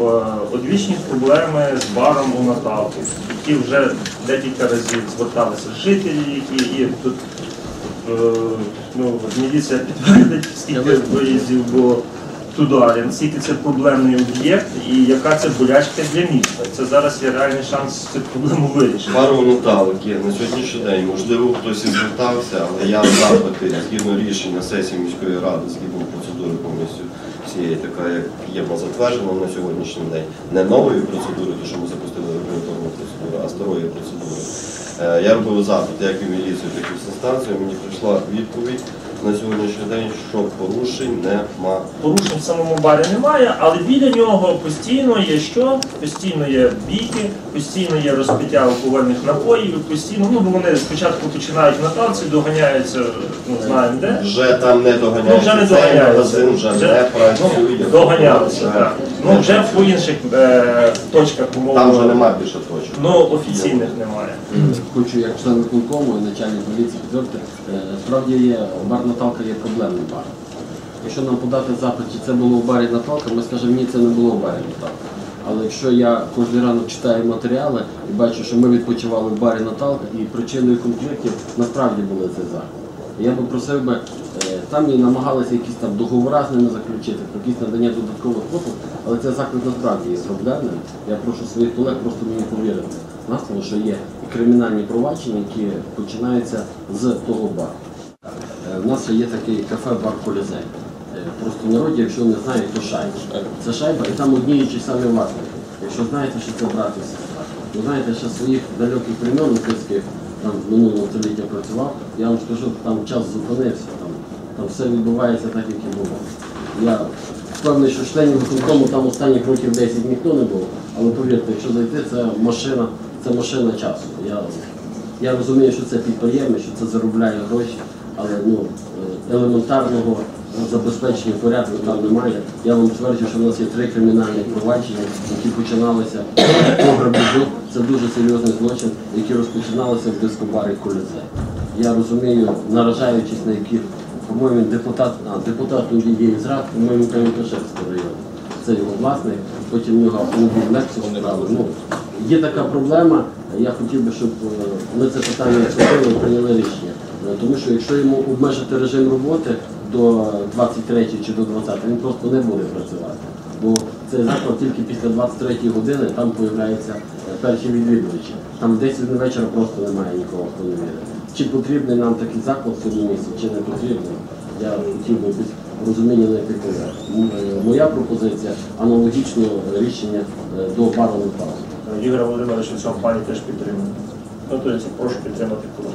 е, одвічні проблеми з баром у Наталки, які вже декілька разів зверталися жителі, які і тут е, ну, міліція підтвердить, скільки виїздів було туди, наскільки це проблемний об'єкт і яка це болячка для міста. Це зараз є реальний шанс цю проблему вирішити. Пару Наталки на сьогоднішній день, можливо, хтось і звертався, але я запити згідно рішення сесії міської ради, згідно процедури повністю всієї, така як є вона затверджена на сьогоднішній день, не нової процедури, тому що ми запустили регуляторну процедуру, а старої процедури. Е, Я робив запит як і в міліцію, так і в інстанцію. Мені прийшла відповідь на сьогоднішній день, що порушень нема. Порушень в самому барі немає, але біля нього постійно є що? Постійно є бійки, постійно є розпиття алкогольних напоїв, постійно, ну бо вони спочатку починають на танці, доганяються, ну знаємо де. Вже там не Ну, вже не цей доганяються. магазин вже Вже- не працює. Ну, доганялися, так. Ну вже по інших е, точках умовно. Там вже немає більше точок. Ну, офіційних немає. Хочу як член виконкому і начальник поліції підтвердити, е, справді є бар Наталка є проблемним баром. Якщо нам подати запит, чи це було в барі Наталка, ми скажемо, ні, це не було в барі Наталка. Але якщо я кожен ранок читаю матеріали і бачу, що ми відпочивали в барі Наталка, і причиною конфліктів насправді були цей заклад. Я би просив би, е, там і намагалися якісь там договори з ними заключити, про якісь надання додаткових послуг, але цей заклад насправді є проблемним. Я прошу своїх колег просто мені повірити на слово, що є кримінальні провадження, які починаються з того бару. Е, У нас є такий кафе-бар Колізей. Е, Просто в народі, якщо не знають, то шайба. Це шайба, і там одні і самі власники. Якщо знаєте, що це брат і сестра. Ви знаєте, що своїх далеких племен українських там минулого століття працював, я вам скажу, там час зупинився, там, там все відбувається так, як і було. Я впевнений, що членів виконкому там останніх років 10 ніхто не був, але повірте, якщо зайти, це машина, це машина часу. Я, я розумію, що це підприємець, що це заробляє гроші, але ну, е, елементарного забезпечення порядку там немає. Я вам тверджу, що в нас є три кримінальні провадження, які починалися по грабежу. Це дуже серйозний злочин, які розпочиналися в дискобарі Колізе. Я розумію, наражаючись на яких, по-моєму, депутат, а, депутат є із рад, по-моєму, Кам'янкашевського району. Це його власник, потім в нього автомобіль Lexus справи. Ну, є така проблема, я хотів би, щоб е, ми це питання обсудили і прийняли рішення. Е, Тому що якщо йому обмежити режим роботи до 23 чи до 20, він просто не буде працювати. Бо цей заклад тільки після 23 години там з'являються перші відвідувачі. Там в 10 вечора просто немає нікого, хто не вірить. Чи потрібний нам такий заклад в цьому місці, чи не потрібний, я хотів би якось розуміння на яких М- е, Моя пропозиція аналогічно рішення е, до бару Литва. Ігор Володимирович у цьому плані теж підтримує. Ну, прошу підтримати колегу.